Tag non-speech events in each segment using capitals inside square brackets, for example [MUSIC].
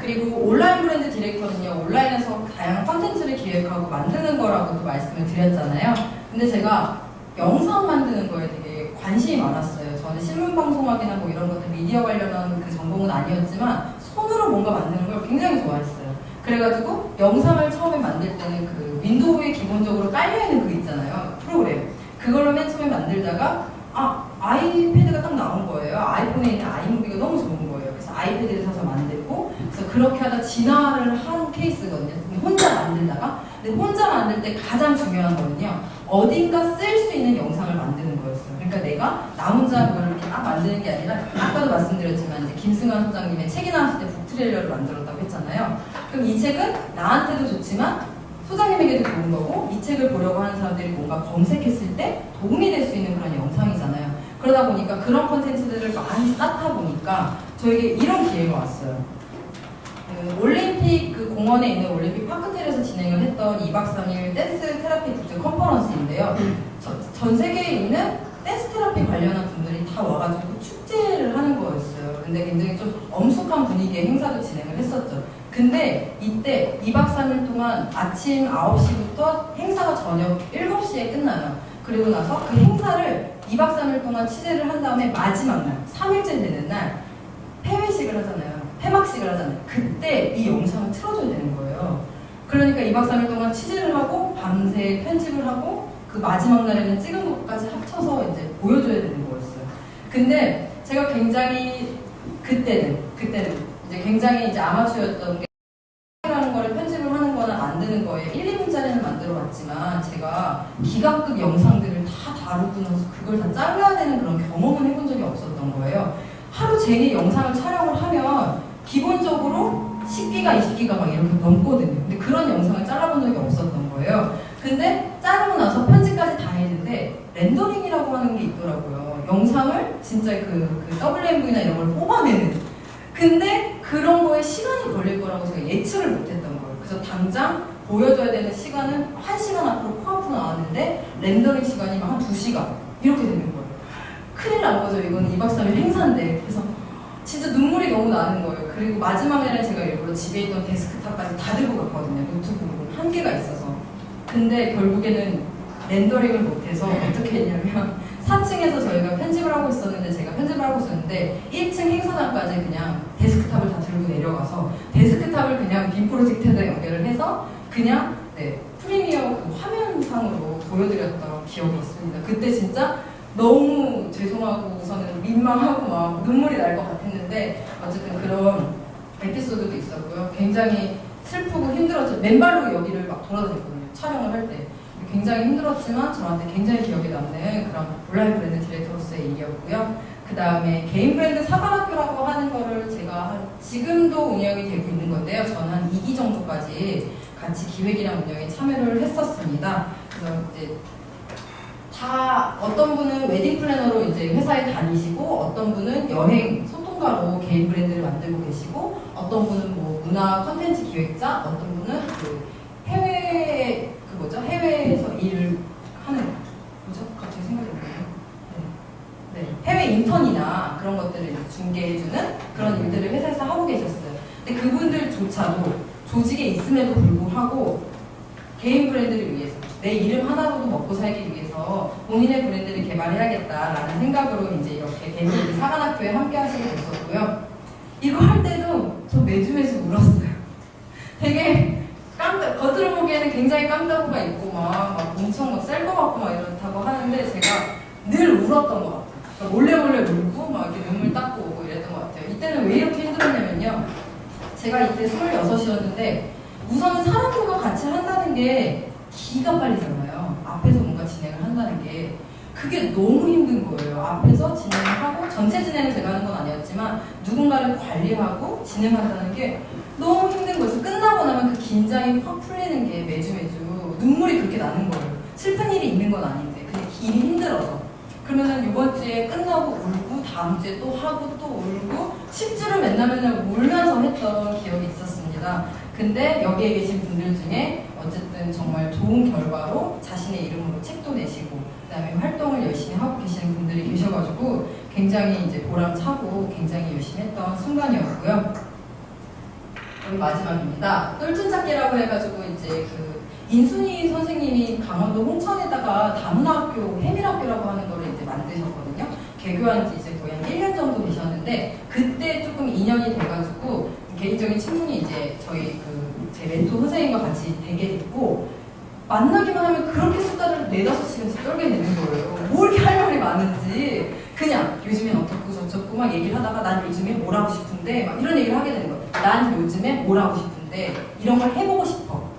그리고 온라인 브랜드 디렉터는요, 온라인에서 다양한 컨텐츠를 기획하고 만드는 거라고도 말씀을 드렸잖아요. 근데 제가 영상 만드는 거에 되게 관심이 많았어요. 저는 신문 방송학이나 뭐 이런 것들 미디어 관련한 그 전공은 아니었지만 손으로 뭔가 만드는 걸 굉장히 좋아했어요. 그래가지고 영상을 처음에 만들 때는 그 윈도우에 기본적으로 깔려있는 그 있잖아요. 프로그램. 그걸로 맨 처음에 만들다가 아 아이패드가 딱 나온 거예요. 아이폰에 있는 아이무비가 너무 좋은 거예요. 그래서 아이패드를 사서 그래서 그렇게 하다 진화를 한 케이스거든요. 혼자 만들다가 근데 혼자 만들 때 가장 중요한 거는요. 어딘가 쓸 수 있는 영상을 만드는 거였어요. 그러니까 내가 나 혼자 뭘 이렇게 막 만드는 게 아니라 아까도 말씀드렸지만 이제 김승환 소장님의 책이 나왔을 때 북트레일러를 만들었다고 했잖아요. 그럼 이 책은 나한테도 좋지만 소장님에게도 좋은 거고 이 책을 보려고 하는 사람들이 뭔가 검색했을 때 도움이 될 수 있는 그런 영상이잖아요. 그러다 보니까 그런 콘텐츠들을 많이 쌓다 보니까 저에게 이런 기회가 왔어요. 그 올림픽 그 공원에 있는 올림픽 파크텔에서 진행을 했던 2박 3일 댄스 테라피 국제 컨퍼런스인데요. 저- 전 세계에 있는 댄스 테라피 관련한 분들이 다 와가지고 축제를 하는 거였어요. 근데 굉장히 좀 엄숙한 분위기의 행사도 진행을 했었죠. 근데 이때 2박 3일 동안 아침 9시부터 행사가 저녁 7시에 끝나요. 그리고 나서 그 행사를 2박 3일 동안 취재를 한 다음에 마지막 날, 3일째 되는 날 폐회식을 하잖아요. 폐막식을 하잖아요. 그때 이 영상을 틀어줘야 되는 거예요. 그러니까 2박 3일 동안 취재를 하고 밤새 편집을 하고 그 마지막 날에는 찍은 것까지 합쳐서 이제 보여줘야 되는 거였어요. 근데 제가 굉장히 그때는 그때는 이제 굉장히 이제 아마추어였던 게 라는 거를 편집을 하는 거나 만드는 거에 1, 2분짜리는 만들어 봤지만 제가 기가급 영상들을 다 다루고 나서 그걸 다 잘라야 되는 그런 경험을 해본 적이 없었던 거예요. 하루 종일 영상을 촬영을 하면 기본적으로 10기가, 20기가 막 이렇게 넘거든요. 근데 그런 영상을 잘라본 적이 없었던 거예요. 근데 자르고 나서 편집까지 다 했는데 렌더링이라고 하는 게 있더라고요. 영상을 진짜 그, 그 WMV나 이런 걸 뽑아내는. 근데 그런 거에 시간이 걸릴 거라고 제가 예측을 못했던 거예요. 그래서 당장 보여줘야 되는 시간은 1시간 앞으로 코앞으로 나왔는데 렌더링 시간이 막 한 2시간 이렇게 되는 거예요. 큰일 난 거죠. 이거는 2박 3일 행사인데. 그래서 진짜 눈물이 너무 나는 거예요. 그리고 마지막 날에 제가 일부러 집에 있던 데스크탑까지 다 들고 갔거든요. 노트북으로 한 개가 있어서. 근데 결국에는 렌더링을 못해서 어떻게 했냐면 [LAUGHS] 4층에서 저희가 편집을 하고 있었는데 제가 편집을 하고 있었는데 1층 행사장까지 그냥 데스크탑을 다 들고 내려가서 데스크탑을 그냥 빔 프로젝터에다 연결을 해서 그냥 네, 프리미어 그 화면상으로 보여드렸던 기억이 있습니다. 그때 진짜 너무 죄송하고 우선은 민망하고 막 눈물이 날 것 같았는데 어쨌든 그런 에피소드도 있었고요. 굉장히 슬프고 힘들었죠. 맨발로 여기를 막 돌아다녔거든요. 촬영을 할 때. 굉장히 힘들었지만 저한테 굉장히 기억에 남는 그런 온라인 브랜드 디렉터로서의 일이었고요. 그 다음에 개인 브랜드 사관학교라고 하는 거를 제가 한- 지금도 운영이 되고 있는 건데요. 저는 한 2기 정도까지 같이 기획이랑 운영에 참여를 했었습니다. 그래서 이제 다 어떤 분은 웨딩 플래너로 이제 회사에 다니시고 어떤 분은 여행 소통가로 개인 브랜드를 만들고 계시고 어떤 분은 뭐 문화 컨텐츠 기획자 어떤 분은 그 해외 그 뭐죠 해외에서 일을 하는 뭐죠 갑자기 생각이 안 나요. 네. 네. 해외 인턴이나 그런 것들을 중개해주는 그런 일들을 회사에서 하고 계셨어요. 근데 그분들조차도 조직에 있음에도 불구하고 개인 브랜드를 위해서 내 이름 하나로도 먹고 살기 위해서 본인의 브랜드를 개발해야겠다라는 생각으로 이제 이렇게 개인 브랜드 사관학교에 함께 하시게 됐었고요. 이거 할 때도 저 매주 매주 울었어요. 되게 깜짝 겉으로 보기에는 굉장히 깜짝구가 있고 막, 막 엄청 막셀것 같고 막 이렇다고 하는데 제가 늘 울었던 것 같아요. 그러니까 몰래 몰래 울고 막 이렇게 눈물 닦고 오고 이랬던 것 같아요. 이때는 왜 이렇게 힘들었냐면요. 제가 이때 26이었는데 우선은 사람들과 같이 한다는 게 기가 빨리잖아요. 앞에서 뭔가 진행을 한다는 게 그게 너무 힘든 거예요. 앞에서 진행을 하고 전체 진행을 제가 하는 건 아니었지만 누군가를 관리하고 진행한다는 게 너무 힘든 거죠. 끝나고 나면 그 긴장이 확 풀리는 게 매주 매주 눈물이 그렇게 나는 거예요. 슬픈 일이 있는 건 아닌데 그냥 일이 힘들어서. 그러면은 이번 주에 끝나고 울고 다음 주에 또 하고 또 울고 10주를 맨날 맨날 울면서 했던 기억이 있었습니다. 근데 여기에 계신 분들 중에 어쨌든 정말 좋은 결과로 자신의 이름으로 책도 내시고 그다음에 활동을 열심히 하고 계시는 분들이 계셔가지고 굉장히 이제 보람차고 굉장히 열심히 했던 순간이었고요. 여기 마지막입니다. 똘춘찾기라고 해가지고 이제 그 인순이 선생님이 강원도 홍천에다가 다문화학교, 해밀학교라고 하는 거를 이제 만드셨거든요. 개교한 지 이제 거의 한 1년 정도 되셨는데 그때 조금 인연이 돼가지고 개인적인 친분이 이제 저희 그 제 멘토 선생님과 같이 되게 됐고 만나기만 하면 그렇게 수다를 네다섯 시간씩 떨게 되는 거예요. 뭐 이렇게 할 말이 많은지 그냥 요즘엔 어떻고 저쩌고 막 얘기를 하다가 난 요즘에 뭘 하고 싶은데 막 이런 얘기를 하게 되는 거예요. 난 요즘에 뭘 하고 싶은데 이런 걸 해보고 싶어.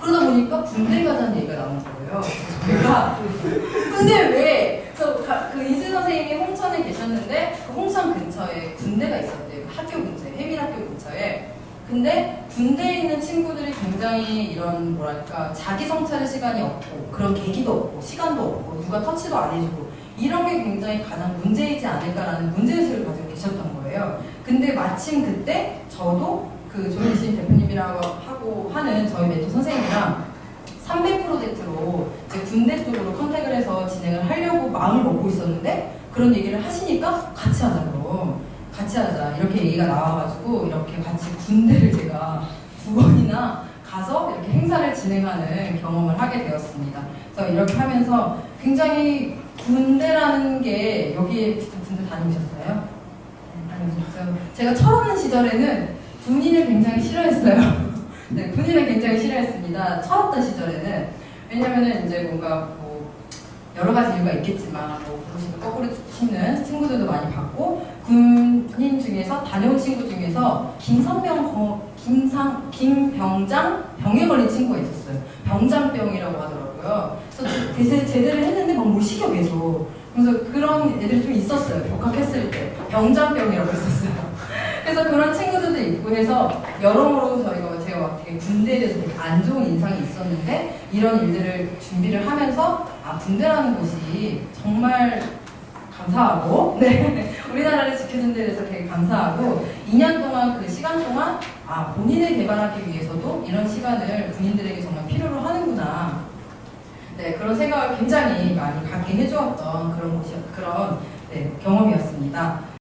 그러다 보니까 군대 가자는 얘기가 나온 거예요. 제가 [LAUGHS] 군대 왜? 그래서 가- 그 이슬 선생님이 홍천에 계셨는데 그 홍천 근처에 군대가 있었대요. 학교 근처에 해밀학교 근처에. 근데 군대에 있는 친구들이 굉장히 이런 뭐랄까 자기 성찰의 시간이 없고 그런 계기도 없고 시간도 없고 누가 터치도 안 해주고 이런 게 굉장히 가장 문제이지 않을까라는 문제의식을 가지고 계셨던 거예요. 근데 마침 그때 저도 그 조현신 대표님이라고 하고 하는 저희 멘토 선생님이랑 300 프로젝트로 이제 군대 쪽으로 컨택을 해서 진행을 하려고 마음을 먹고 있었는데 그런 얘기를 하시니까 같이 하자고 같이 하자 이렇게 얘기가 나와가지고 이렇게 같이 군대를 제가 두 번이나 가서 이렇게 행사를 진행하는 경험을 하게 되었습니다. 그래서 이렇게 하면서 굉장히 군대라는 게 여기에 군대 다니셨어요? 네, 다니셨죠. 제가 철없는 시절에는 군인을 굉장히 싫어했어요. [LAUGHS] 네, 군인을 굉장히 싫어했습니다. 철없던 시절에는 왜냐면은 이제 뭔가 뭐 여러 가지 이유가 있겠지만 뭐 부르시면 거꾸로 치는 친구들도 많이 봤고 군인 중에서 다녀온 친구 중에서 김선병 거- 김상 김병장 병에 걸린 친구가 있었어요. 병장병이라고 하더라고요. 그래서 대세 제대를 했는데 막 무식여 계속. 그래서 그런 애들이 좀 있었어요. 복학했을 때 병장병이라고 했었어요. [LAUGHS] 그래서 그런 친구들도 있고 해서 여러모로 막 군대에 대해서 되게 안 좋은 인상이 있었는데 이런 일들을 준비를 하면서 아 군대라는 곳이 정말 감사하고 [LAUGHS] 네 우리나라를 지켜준 데 대해서 되게 감사하고 2년 동안 그 시간 동안 아 본인을 개발하기 위해서도 이런 시간을 군인들에게 정말 필요로 하는구나 네 그런 생각을 굉장히 많이 갖게 해주었던 그런 곳이 그런 네, 경험이었습니다.